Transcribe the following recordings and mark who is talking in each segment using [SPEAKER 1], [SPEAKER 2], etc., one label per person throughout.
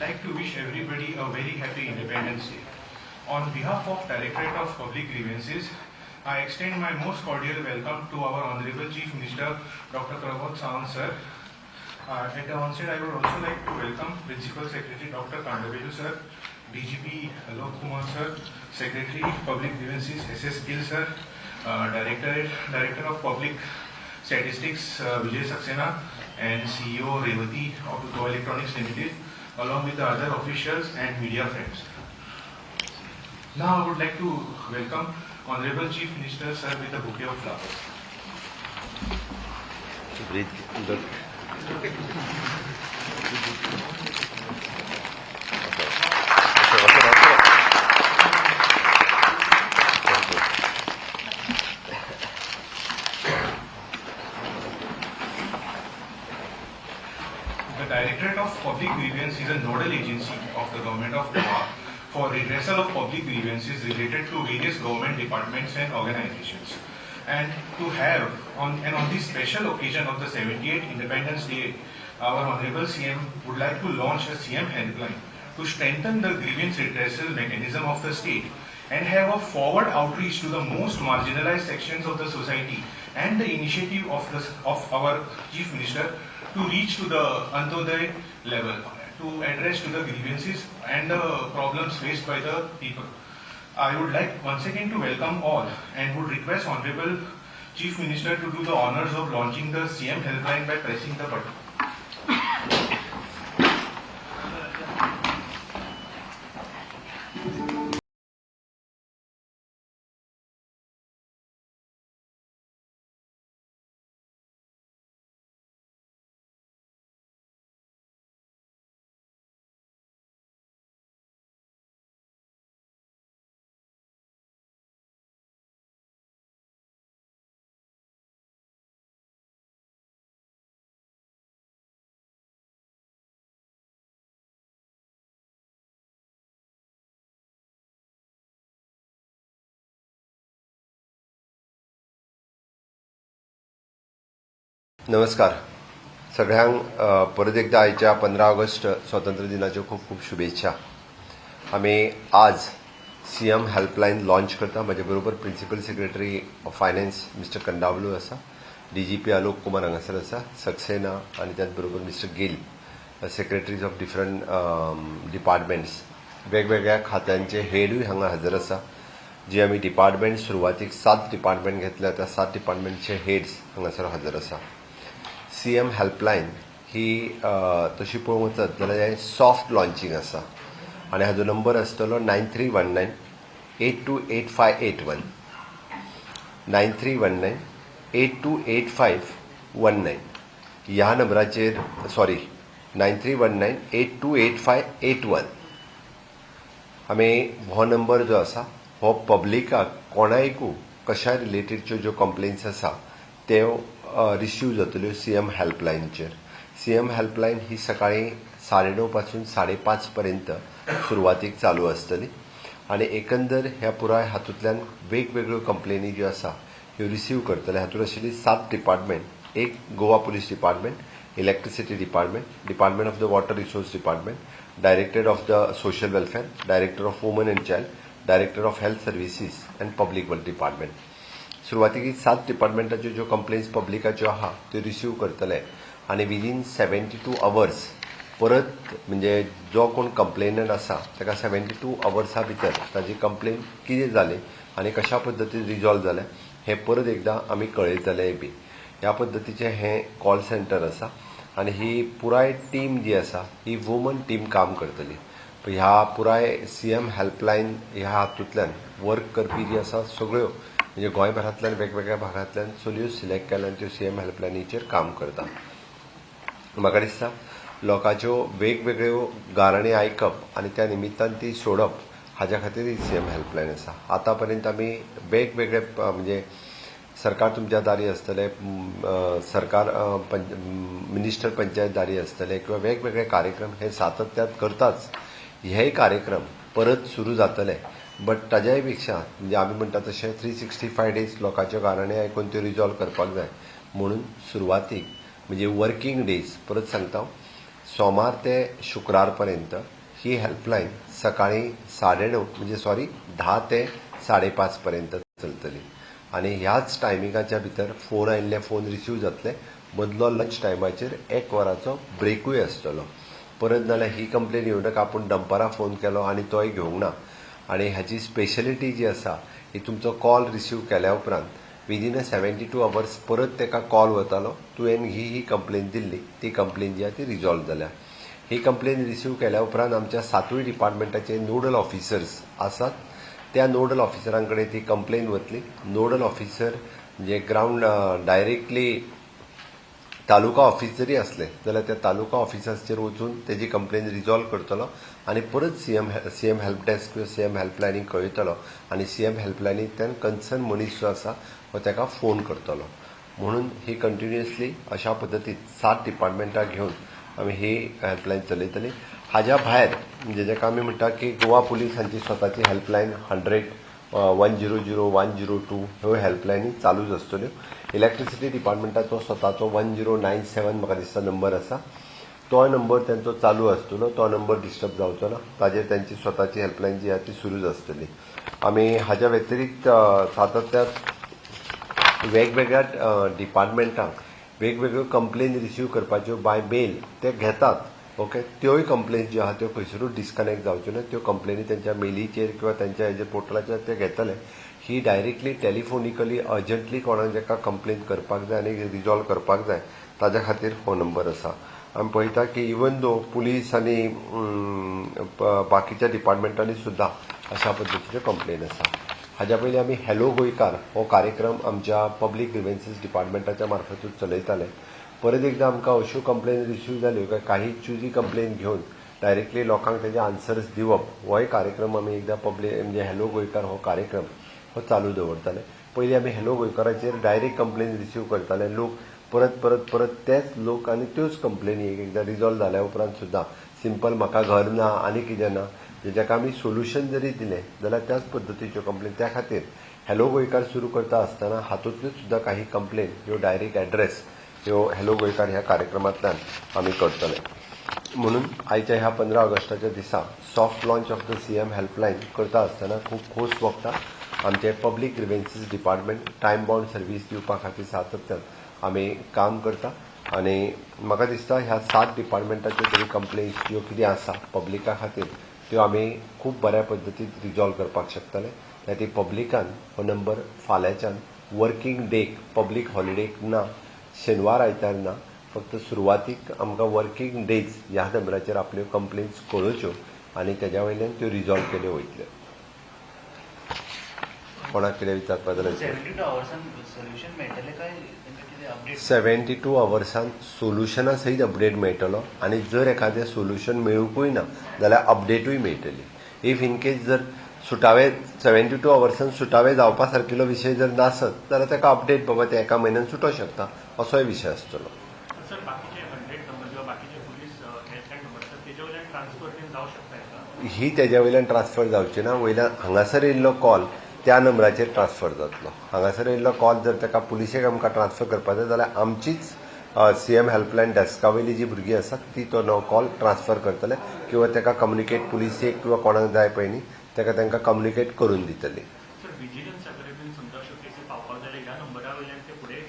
[SPEAKER 1] like to wish everybody a very happy Independence Day. On behalf of Directorate of Public Grievances, I extend my most cordial welcome to our Honorable Chief Minister, Dr. Pramod Sawant sir. Uh, at the onset, I would also like to welcome Principal Secretary Dr. Kandavelu sir, DGP Alok Kumar sir, Secretary Public Grievances SS Gill sir, uh, Director Director of Public Statistics uh, Vijay Saxena, and CEO Revati of Go Electronics Limited, along with the other officials and media friends. Now I would like to welcome Honorable Chief Minister sir with a bouquet of flowers.
[SPEAKER 2] Breathe. Look.
[SPEAKER 1] The Directorate of Public Grievance is a nodal agency of the Government of Goa for redressal of public grievances related to various government departments and organizations. And to have, on and on this special occasion of the 78th Independence Day, our Honorable CM would like to launch a CM helpline to strengthen the grievance redressal mechanism of the state and have a forward outreach to the most marginalized sections of the society and the initiative of, the, of our Chief Minister to reach to the Antoday level, to address to the grievances and the problems faced by the people. I would like once again to welcome all and would request Honorable Chief Minister to do the honors of launching the CM helpline by pressing the button.
[SPEAKER 2] नमस्कार. सगळ्यांक परत एकदा आयच्या पंदरा August स्वातंत्र्य दिनाच्यो खूब खूब शुभेच्छा. आमी आज सी एम हेल्पलायन लॉन्च करता. म्हजे बरोबर principal secretary of finance mister Kandavelu आसा D G P Alok Kumar हांगासर आसा सक्सेना आनी त्याच बरोबर mister Gill secretaries of different departments वेगवेगळ्या खात्यांचे हेडूय हांगा हजर आसा जी आमी डिपार्टमेंट सुरवातीक सात डिपार्टमेंट घेतल्या त्या सात डिपार्टमेंटचे हेड्स हांगासर हजर आसा सी एम हेल्पलायन ही तशी पळोवंक वचत जाल्यार हें सॉफ्ट लॉन्चिंग आसा आनी हाजो नंबर आसतलो nine three one nine eight two eight five eight one nine three one nine eight two eight five one nine ह्या नंबराचेर sorry nine three one nine eight two eight five eight one आमी हो number जो आसा हो पब्लिकाक कोणायकू कशा रिलेटेडच्यो ज्यो complains आसा त्यो रिसीव जातल्यो सी एम हेल्पलायनचेर सी एम हेल्पलायन ही सकाळी साडे णवपासून साडे पांच पर्यंत सुरवातीक चालू आसतली आनी एकंदर ह्या पुराय हातूंतल्यान वेगवेगळ्यो कंप्लेनी ज्यो आसा ह्यो रिसीव करतले. हातूंत आशिल्ली सात डिपार्टमेंट एक Goa police department electricity department department of the water resource department director of the social welfare director of woman and child director of health services and public wealth department सुरवातीक सात डिपार्टमेंटाच्यो ज्यो complains पब्लिकाच्यो आहा त्यो receive करतले. आनी within seventy two hours परत म्हणजे जो कोण कंप्लेनंट आसा ताका सेव्हन्टी टू अवर्सा भितर ताजी कंप्लेन कितें जाली आनी कशा पद्दतीन रिजॉल्व जालें हें परत एकदां आमी कळयतले बी. ह्या पद्दतीचें हें कॉल सेंटर आसा आनी ही पुराय टीम जी आसा ही वुमन टीम काम करतली. ह्या पुराय सी एम हेल्पलायन ह्या हातूंतल्यान वर्क करपी जी आसा सगळ्यो म्हणजे गोंयभरांतल्यान वेगवेगळ्या भागांतल्यान चलयो सिलेक्ट केल्यान त्यो सीएम हेल्पलायनीचेर काम करता. म्हाका दिसता लोकांच्यो वेगवेगळ्यो गाराणी आयकप आनी त्या निमित्तान ती सोडप हाज्या खातीर ही सीएम हेल्पलायन आसा. आतां पर्यंत आमी वेगवेगळे म्हणजे सरकार तुमच्या दारी आसतले सरकार पंच- मिनिस्टर पंचायत दारी आसतले किंवा वेगवेगळे कार्यक्रम हे सातत्यात करताच हेय कार्यक्रम परत सुरू जातले. बट ताज्यायपेक्षा म्हणजे आमी म्हणटा तशें थ्री सिक्स्टी फाय डेज लोकांच्यो कारणे आयकून त्यो रिजॉल्व करपाक जाय. म्हणून सुरवातीक म्हणजे वर्किंग डेज परत सांगता हांव. सोमार ते शुक्रार पर्यंत ही हेल्पलाईन सकाळी णव म्हणजे सॉरी धा ते साडे पांच पर्यंत चलतली. आणि ह्याच टायमिंगाच्या भितर फोन आयिल्ले फोन रिसीव जातले. मदलो लंच टायमाचेर एक वराचो ब्रेकूय आसतलो. परत नाल्यार ही कंप्लेन येवं नाका आपूण डंपरा फोन केलो आनी तोय घेवंक ना. आणि ह्याची स्पेशलिटी जी आसा ही तुमचो कॉल रिसीव केल्या उपरांत within a seventy two hours परत तेका कॉल वतालो तुवें ही ही कंप्लेन दिल्ली ती कंप्लेन जी आहा ती रिजॉल्व जाल्या ही कंप्लेन रिसीव केल्या उपरांत आमच्या सातूय डिपार्टमेंटाचे नोडल ऑफिसर्स आसात त्या नोडल ऑफिसरां कडेन ती कंप्लेन वतली. नोडल ऑफिसर जे ग्राउंड डायरेक्टली तालुका ऑफिस जरी असले जाल्यार त्या तालुका ऑफिसाचेर वचून तेजी कंप्लेन रिजॉल्व करतलो आनी परत सीएम सीएम हेल्प डेस्क किंवा सीएम हेल्पलायनीक कळयतलो आनी सीएम हेल्पलायनींतल्यान कन्सर्न मनीस जो आसा हो ताका फोन करतलो. म्हणून ही कंटिन्युअसली अशा पद्दतीन सात डिपार्टमेंटां घेवन आमी ही हेल्पलायन चलयतली. हाज्या भायर म्हणजे जेका आमी म्हणटा की गोवा पुलीस हांची स्वताची helpline hundred one zero zero one zero two ह्यो हेल्पलायनी चालूच आसतल्यो इलेक्ट्रिसिटी डिपार्टमेंटाचो स्वताचो वन झिरो नायन सेवन म्हाका दिसता नंबर आसा तो नंबर त्यांचो चालू आसतलो तो नंबर डिस्टर्ब जावचो ना ताजेर त्यांची स्वताची हेल्पलायन जी आसा ती सुरूच आसतली आमी हाज्या व्यतिरिक्त सातत्यात वेगवेगळ्या डिपार्टमेंटांक वेगवेगळ्यो कंप्लेन रिसीव करपाच्यो बाय मेल ते घेतात. ओके? त्योय कंप्लेन ज्यो आहा त्यो खंयसरूच डिस्कनेक्ट जावच्यो ना. त्यो कंप्लेनी त्यांच्या मेलीचेर किंवा त्यांच्या हेजेर पोर्टलाचेर ते घेतले. ही डायरेक्टली टेलिफोनिकली अर्जंटली कोणाक जाका कंप्लेन करपाक जाय आनी रिजॉल्व करपाक जाय ताज्या खातीर हो नंबर आसा आमी पळयता की इवन दो पुलीस आनी बाकीच्या डिपार्टमेंटांनी सुद्दां अशा पद्दतीच्यो कंप्लेन आसा हाज्या पयलीं आमी हॅलो गोंयकार हो कार्यक्रम आमच्या पब्लीक ग्रिव्हन्सीस डिपार्टमेंटाच्या मार्फतूच चलयताले. परत एकदां आमकां अश्यो कंप्लेन रिसीव जाल्यो काय काही चुजी कंप्लेन घेवन डायरेक्टली लोकांक तेजे आन्सर्स दिवप. होय कार्यक्रम आमी एकदां पब्लीक म्हणजे हॅलो गोंयकार हो कार्यक्रम हो चालू दवरताले. पयलीं आमी हॅलो गोंयकाराचेर डायरेक्ट कंप्लेन रिसीव करताले. लोक परत परत परत तेच लोक आनी त्योच कंप्लेनी एक एकदां रिजॉल्व जाल्या उपरांत सुद्दां सिंपल म्हाका घर ना आनी कितें ना जेका आमी सोल्युशन जरी दिलें जाल्यार त्याच पद्दतीच्यो कंप्लेन त्या खातीर हॅलो गोंयकार सुरू करता आसतना हातूंतल्यो सुद्दां काही कंप्लेन ह्यो डायरेक्ट एड्रेस ह्यो हॅलो गोंयकार ह्या कार्यक्रमांतल्यान आमी करतले म्हणून आयच्या ह्या पंदरा ऑगस्टाच्या दिसा soft launch of the CM helpline करता आसतना खूब खोस वखदां आमचे public grievances department time bound service दिवपा खातीर सातत्यान आमी काम करता. आनी म्हाका दिसता ह्या सात डिपार्टमेंटाच्यो तरी कंप्लेन्स ज्यो कितें आसा पब्लिका खातीर त्यो आमी खूब बऱ्या पद्दतीन रिजॉल्व करपाक शकतले. त्या ती पब्लिकान हो नंबर फाल्यांच्यान वर्किंग डेक पब्लीक हॉलिडेक ना शेनवार आयतार ना फक्त सुरवातीक आमकां वर्किंग डेज ह्या नंबराचेर आपल्यो कंप्लेन्स कळोवच्यो आनी तेज्या वयल्यान त्यो रिजॉल्व केल्यो वयतल्यो कोणाक कितें विचारपाक जाल्यार
[SPEAKER 3] सेव्हन्टी टू अवर्सान सोल्युशन मेळटलें काय? तेंका कितें अपडेट
[SPEAKER 2] सेव्हन्टी टू अवर्सान सोल्युशना सयत अपडेट मेळटलो आनी जर एखादें सोल्युशन मेळूंकूय ना जाल्यार अपडेटूय मेळटली. इफ इन केस जर सुटावे सेव्हन्टी टू अवर्सान सुटावे जावपा सारकिलो विशय जर नासत जाल्यार ताका अपडेट बाबा ते एका म्हयन्यान सुटोंक शकता. असोय विशय आसतलो ही तेज्या वयल्यान ट्रान्सफर जावची ना. वयल्यान हांगासर येयल्लो कॉल त्या नंबराचेर ट्रान्सफर जातलो हांगासर येयल्लो कॉल जर ताका पुलिशेक आमकां ट्रान्सफर करपाक जाय जाल्यार आमचीच सीएम हेल्पलायन डेस्का वयली जी भुरगीं आसात ती तो नो कॉल ट्रान्सफर करतले. किंवा ताका कम्युनिकेट पुलिसेक किंवा कोणाक जाय पळय न्ही ताका तांकां कम्युनिकेट करून दितली.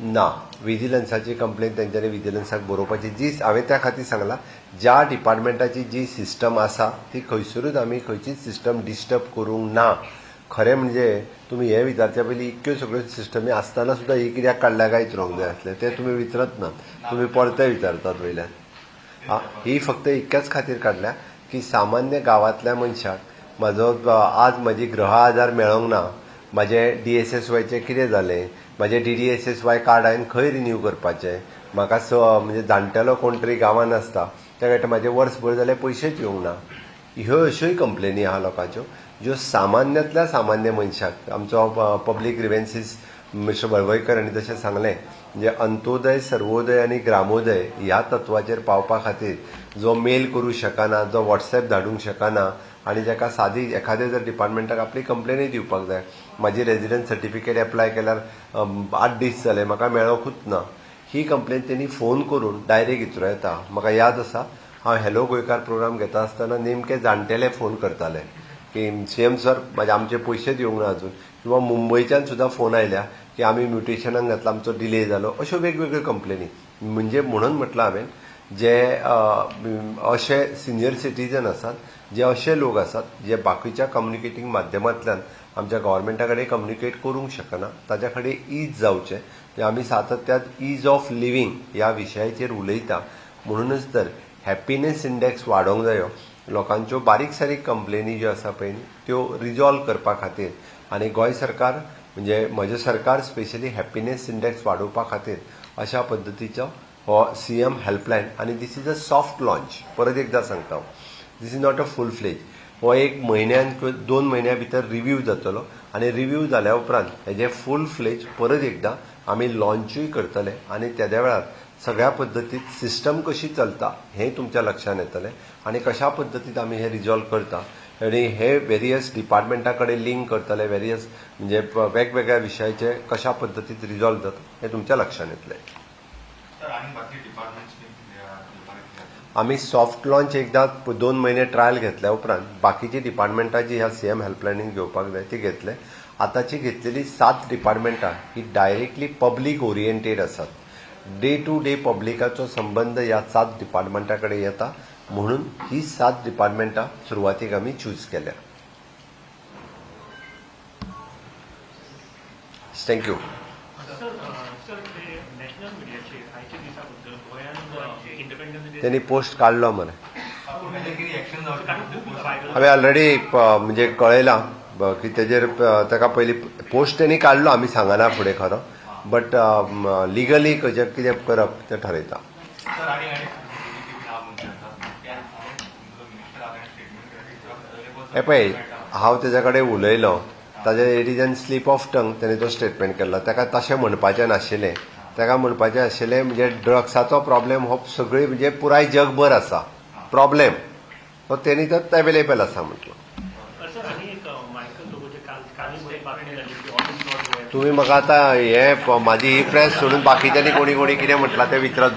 [SPEAKER 2] ना विजिलन्साची कंप्लेन तेंच्यांनी विजिलन्साक बरोवपाची जी हांवें त्या खातीर सांगलां ज्या डिपार्टमेंटाची जी सिस्टम आसा ती खंयसरूच आमी खंयचीच सिस्टम डिस्टर्ब करूंक ना. खरें म्हणजे तुमी हें विचारच्या पयलीं इतक्यो सगळ्यो सिस्टमी आसतना सुद्दां ही कित्याक काडल्या काय विचारूंक जाय आसलें तें तुमी विचारत ना. तुमी परते विचारतात वयल्यान. ही फक्त इतक्याच खातीर काडल्या की सामान्य गांवांतल्या मनशाक म्हाजो आज म्हजी ग्रह आधार मेळोंक ना म्हाजें डी एस एस वायचें कितें जालें म्हाजें D D S S Y card हांवें खंय रिन्यू करपाचें. म्हाका स म्हणजे जाणटेलो कोण तरी गांवांत आसता त्या खातीर म्हाजें वर्सभर जाल्यार पयशेच येवंक ना. ह्यो अश्योय कंप्लेनी आहा लोकांच्यो ज्यो सामान्यांतल्या सामान्य मनशाक आमचो पब्लीक ग्रिव्हन्सीस मिस्टर बळवयकर हांणी तशें सांगलें म्हणजे अंत्योदय सर्वोदय आनी ग्रामोदय ह्या तत्वाचेर पावपा खातीर जो मेल करूंक शकना जो वॉट्सएप धाडूंक शकना आनी जाका सादी एखाद्या जर डिपार्टमेंटाक आपली कंप्लेनूय दिवपाक जाय म्हाजी रेजिडंट सर्टिफिकेट एप्लाय केल्यार आठ दीस जाले म्हाका मेळोकूच ना. ही कंप्लेन तेणी फोन करून डायरेक्ट विचारूं येता. म्हाका याद आसा हांव हॅलो गोंयकार प्रोग्राम घेता आसतना नेमके जाणटेले फोन करताले. की सीएम सर म्हाजे आमचे पयशे दिवंक ना अजून. किंवा मुंबयच्यान सुद्दां फोन आयल्या की आमी म्युटेशनाक घातला आमचो डिले जालो अश्यो वेगवेगळ्यो कंप्लेनी म्हणजे म्हणून म्हटलं हांवें जे असे अशे सिनियर सिटीजन आसात जे अशे लोक आसात जे बाकीच्या कम्युनिकेटींग माध्यमांतल्यान आमच्या गव्हर्मेंटा कडेन कम्युनिकेट करूंक शकना ताज्या कडेन ईज जावचें ते आमी सातत्यात ईज ऑफ लिव्हिंग ह्या विशयाचेर उलयता म्हणूनच तर हॅपिनेस इंडेक्स वाडोवंक जायो. लोकांच्यो बारीक सारीक कंप्लेनी ज्यो आसा पळय त्यो रिजॉल्व करपा खातीर. आनी गोंय सरकार म्हणजे म्हजें सरकार स्पेशली हॅपिनेस इंडेक्स वाडोवपा खातीर अशा पद्दतीचो हो सीएम हेल्पलायन आनी दीस इज अ सॉफ्ट लॉन्च परत एकदा सांगता. हांव दीस is not a full fledge हो एक म्हयन्यान किंवा दोन म्हयन्या भितर रिव्ह्यू जातलो. आनी रिव्ह्यू जाल्या उपरांत हेजे फूल फ्लेज परत एकदा आमी लॉन्चूय करतले. आनी तेद्या वेळार सगळ्या पद्दतीत सिस्टम कशी चलता हें तुमच्या लक्षांत येतलें. आनी कशा पद्दतीत आमी हें रिजॉल्व करता. आनी हे वेरियस डिपार्टमेंटा कडेन लिंक करतले. वेरियस म्हणजे वेगवेगळ्या विशयाचे कशा पद्दतीत रिजॉल्व जाता हें तुमच्या लक्षांत येतलें.
[SPEAKER 4] आणि बाकी
[SPEAKER 2] आमी सॉफ्ट लॉन्च एकदा दोन महिने ट्रायल घेतल्या उपरांत बाकीची डिपार्टमेंटां जी ह्या सीएम हेल्पलायनीन घेवपाक जाय ती घेतले. आतांची घेतलेली सात डिपार्टमेंटां ही डायरेक्टली पब्लीक ओरिएंटेड आसात डे टू डे पब्लिकाचो संबंद ह्या सात डिपार्टमेंटा कडेन येता म्हणून ही सात डिपार्टमेंटां सुरवातीक आमी चूज केल्या. थँक्यू
[SPEAKER 5] सर अ, सर ते नॅशनल मिडियाचे आयच्या दिसा बद्दल गोंयान इंडिपेंडन्स
[SPEAKER 2] त्यांनी पोस्ट काढलो मरे हांवें ऑलरेडी म्हणजे कळयलां की तेजेर ताका पयलीं पोस्ट तेणी काडलो आमी सांगना फुडें खरो. बट लिगली कशें कितें करप तें ठरयता. हे पळय हांव तेज्या कडेन उलयलो. ताजे it is an slip of tongue तेणे तो स्टेटमेंट केल्लो ताका तशें म्हणपाचें नाशिल्लें. ताका म्हणपाचें आशिल्लें म्हणजे ड्रग्साचो प्रॉब्लेम हो सगळी म्हणजे पुराय जगभर आसा. प्रॉब्लेम तो तेणी तो अवेलेबल आसा म्हटलो. तुम्ही म्हाका आतां हे म्हाजी ही प्रेस सोडून बाकीच्यांनी कोणी कोणी कितें म्हटलां तें विचारत